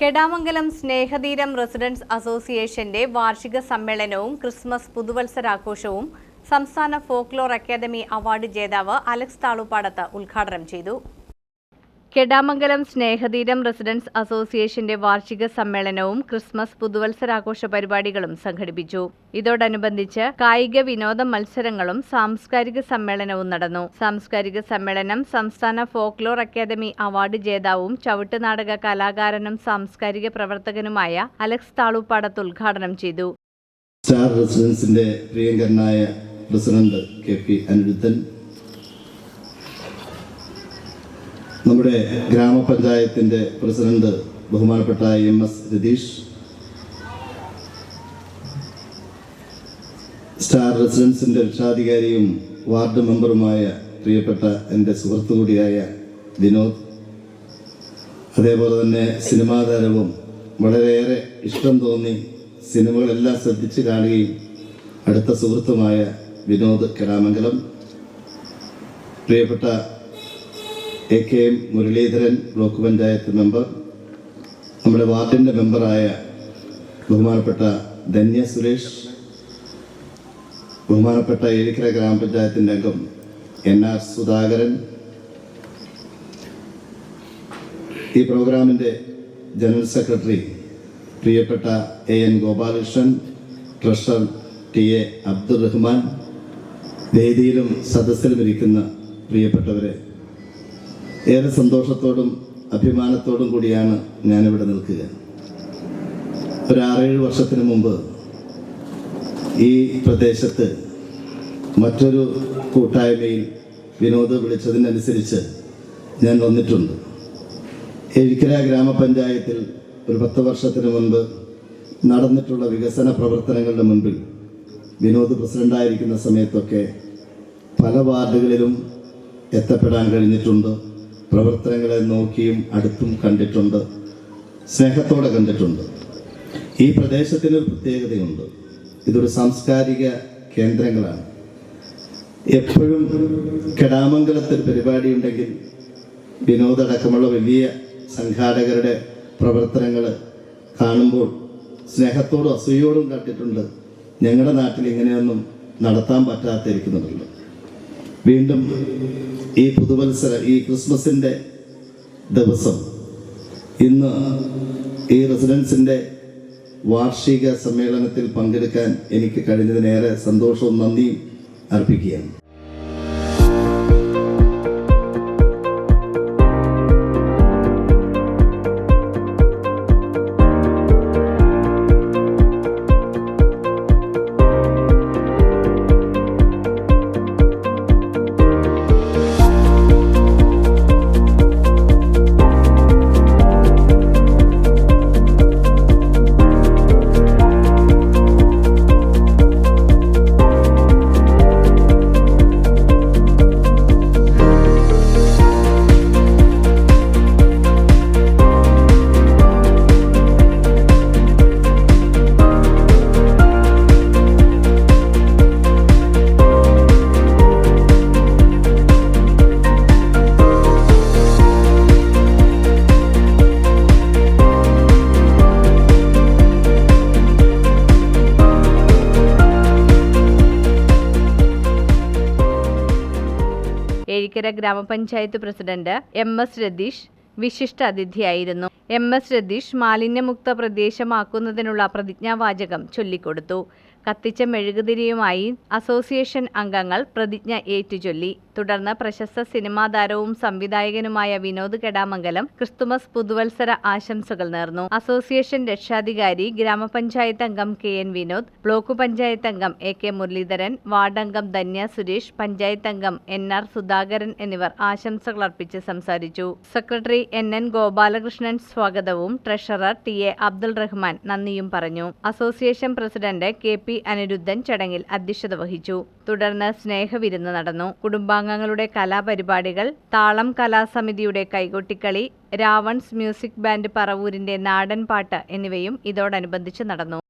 കെടാമംഗലം സ്നേഹതീരം residence അസോസിയേഷന്റെ വാർഷിക സമ്മേളനവും ക്രിസ്മസ് പുതുവത്സരാഘോഷവും സംസ്ഥാന ഫോക്ലോർ അക്കാദമി അവാർഡ് ജേതാവ് അലക്സ് താളുപാടത്ത് ഉദ്ഘാടനം ചെയ്തു. കെടാമംഗലം സ്നേഹതീരം റെസിഡൻസ് അസോസിയേഷന്റെ വാർഷിക സമ്മേളനവും ക്രിസ്മസ് പുതുവത്സരാഘോഷ പരിപാടികളും സംഘടിപ്പിച്ചു. ഇതോടനുബന്ധിച്ച് കായിക വിനോദ മത്സരങ്ങളും സാംസ്കാരിക സമ്മേളനവും നടന്നു. സാംസ്കാരിക സമ്മേളനം സംസ്ഥാന ഫോക്ലോർ അക്കാദമി അവാർഡ് ജേതാവും ചവിട്ടുനാടക കലാകാരനും സാംസ്കാരിക പ്രവർത്തകനുമായ അലക്സ് താളുപ്പാടത്ത് ഉദ്ഘാടനം ചെയ്തു. സ്റ്റാർ റെസിഡൻസിന്റെ പ്രിയങ്കരനായ പ്രസിഡന്റ് കെ പി അനിരുദ്ധൻ നമ്മുടെ ഗ്രാമപഞ്ചായത്തിന്റെ പ്രസിഡന്റ് ബഹുമാനപ്പെട്ട എം എസ് രതീഷ് സ്റ്റാർ റെസിഡൻസിന്റെ രക്ഷാധികാരിയും വാർഡ് മെമ്പറുമായ പ്രിയപ്പെട്ട എന്റെ സുഹൃത്തു കൂടിയായ വിനോദ് അതേപോലെ തന്നെ സിനിമാ താരവും വളരെയേറെ ഇഷ്ടം തോന്നി സിനിമകളെല്ലാം ശ്രദ്ധിച്ച് കാണുകയും അടുത്ത സുഹൃത്തുമായ വിനോദ് കലാമംഗലം പ്രിയപ്പെട്ട A K M Muraleedharan block panchayat member നമ്മുടെ വാർഡിന്റെ മെമ്പറായ ബഹുമാനപ്പെട്ട ധന്യ സുരേഷ് ബഹുമാനപ്പെട്ട ഏഴിക്കര ഗ്രാമപഞ്ചായത്തിന്റെ അംഗം എൻ ആർ സുധാകരൻ. ഈ പ്രോഗ്രാമിന്റെ ജനറൽ സെക്രട്ടറി പ്രിയപ്പെട്ട A N Gopalakrishnan treasurer T A Abdul Rahman വേദിയിലും സദസ്സിലും ഇരിക്കുന്ന പ്രിയപ്പെട്ടവരെ ഏറെ സന്തോഷത്തോടും അഭിമാനത്തോടും കൂടിയാണ് ഞാനിവിടെ നിൽക്കുക. ഒരു ആറേഴ് വർഷത്തിന് മുമ്പ് ഈ പ്രദേശത്ത് മറ്റൊരു കൂട്ടായ്മയിൽ വിനോദ് വിളിച്ചതിനനുസരിച്ച് ഞാൻ വന്നിട്ടുണ്ട്. എഴിക്കര ഗ്രാമപഞ്ചായത്തിൽ ഒരു പത്ത് വർഷത്തിന് മുൻപ് നടന്നിട്ടുള്ള വികസന പ്രവർത്തനങ്ങളുടെ മുൻപിൽ വിനോദ് പ്രസിഡന്റായിരിക്കുന്ന സമയത്തൊക്കെ പല വാർഡുകളിലും എത്തപ്പെടാൻ കഴിഞ്ഞിട്ടുണ്ട്. പ്രവർത്തനങ്ങളെ നോക്കിയും അടുത്തും കണ്ടിട്ടുണ്ട് സ്നേഹത്തോടെ കണ്ടിട്ടുണ്ട്. ഈ പ്രദേശത്തിന് ഒരു പ്രത്യേകതയുണ്ട്. ഇതൊരു സാംസ്കാരിക കേന്ദ്രങ്ങളാണ്. എപ്പോഴും കെടാമംഗലത്തിൽ പരിപാടി ഉണ്ടെങ്കിൽ വിനോദടക്കമുള്ള വലിയ സംഘാടകരുടെ പ്രവർത്തനങ്ങൾ കാണുമ്പോൾ സ്നേഹത്തോടും അസൂയോടും കണ്ടിട്ടുണ്ട് ഞങ്ങളുടെ നാട്ടിൽ ഇങ്ങനെയൊന്നും നടത്താൻ പറ്റാത്തിരിക്കുന്നുണ്ടല്ലോ വീണ്ടും ഈ പുതുവത്സര ഈ ക്രിസ്മസിന്റെ ദിവസം ഇന്ന് ഈ റെസിഡൻസിന്റെ വാർഷിക സമ്മേളനത്തിൽ പങ്കെടുക്കാൻ എനിക്ക് കഴിഞ്ഞതിനേറെ സന്തോഷവും നന്ദിയും അർപ്പിക്കുകയാണ്. ഏഴിക്കര ഗ്രാമപഞ്ചായത്ത് പ്രസിഡന്റ് എം എസ് രതീഷ് വിശിഷ്ട അതിഥിയായിരുന്നു എം എസ് രതീഷ് മാലിന്യമുക്ത പ്രദേശമാക്കുന്നതിനുള്ള പ്രതിജ്ഞാവാചകം ചൊല്ലിക്കൊടുത്തു. കത്തിച്ച മെഴുകുതിരിയുമായി അസോസിയേഷൻ അംഗങ്ങൾ പ്രതിജ്ഞ ഏറ്റുചൊല്ലി. തുടർന്ന് പ്രശസ്ത സിനിമാ താരവും സംവിധായകനുമായ വിനോദ് കെടാമംഗലം ക്രിസ്തുമസ് പുതുവത്സര ആശംസകൾ നേർന്നു. അസോസിയേഷൻ രക്ഷാധികാരി ഗ്രാമപഞ്ചായത്ത് അംഗം K N Vinod block panchayat അംഗം എ കെ മുരളീധരൻ വാർഡ് അംഗം ധന്യ സുരേഷ് പഞ്ചായത്ത് അംഗം എൻ ആർ സുധാകരൻ എന്നിവർ ആശംസകൾ അർപ്പിച്ച് സംസാരിച്ചു. സെക്രട്ടറി എൻ എൻ ഗോപാലകൃഷ്ണൻ സ്വാഗതവും treasurer T A Abdul Rahman നന്ദിയും പറഞ്ഞു. Association president K P Anirudhan ചടങ്ങിൽ അധ്യക്ഷത വഹിച്ചു. തുടർന്ന് സ്നേഹവിരുന്ന് നടന്നു. കുടുംബാംഗങ്ങളുടെ കലാപരിപാടികൾ താളം കലാസമിതിയുടെ കൈകൊട്ടിക്കളി രാവൺസ് മ്യൂസിക് ബാൻഡ് പറവൂരിന്റെ നാടൻ പാട്ട് എന്നിവയും ഇതോടനുബന്ധിച്ച് നടന്നു.